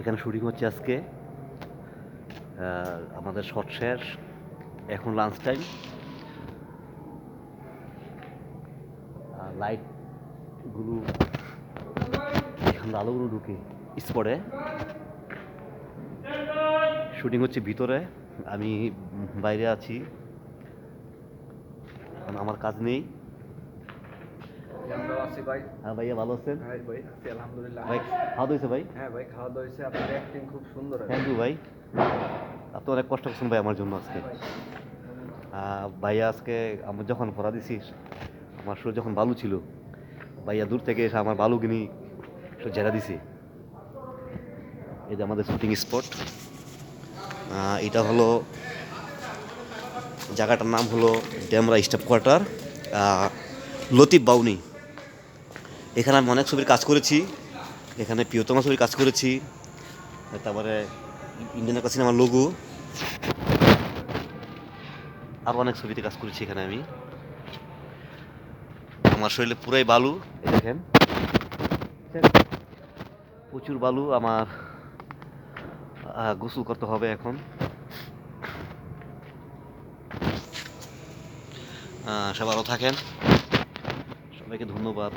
এখানে শুটিং হচ্ছে আজকে। আমাদের শর্ট শেষ। এখন লাঞ্চ টাইম লাইটগুলো এখানে আলোগুলো ঢুকে। স্পটে শুটিং হচ্ছে ভিতরে। আমি বাইরে আছি। আমার কাজ নেই। ভাই? হ্যাঁ ভাইয়া ভালো আছেন? হ্যাঁ ভাই আছি আলহামদুলিল্লাহ। ভাই খাওয়া হয়েছে ভাই? হ্যাঁ ভাই খাওয়া দাওয়া হয়েছে। আপনার অ্যাক্টিং খুব সুন্দর আছে। থ্যাংক ইউ ভাই। আপনি অনেক কষ্ট করছেন ভাই আমার জন্য আজকে। ভাই, ভাইয়া আজকে আমার যখন আমার শরীর যখন বালু ছিল ভাইয়া দূর থেকে এসে আমার বালু কিনি সব ঝেড়া দিছে। এই যে আমাদের শুটিং স্পট এটা হলো জায়গাটার নাম হলো ড্যামরা স্টাফ কোয়ার্টার। লতিফ বাউনি। এখানে আমি অনেক ছবির কাজ করেছি। এখানে প্রিয়তমা ছবির কাজ করেছি। তারপরে ইন্ডিয়ান একটা সিনেমার লোগো আরও অনেক ছবিতে কাজ করেছি এখানে আমি। আমার শরীরে পুরাই বালু দেখেন। প্রচুর বালু আমার গোসল করতে হবে এখন। সবারও থাকেন। সবাইকে ধন্যবাদ।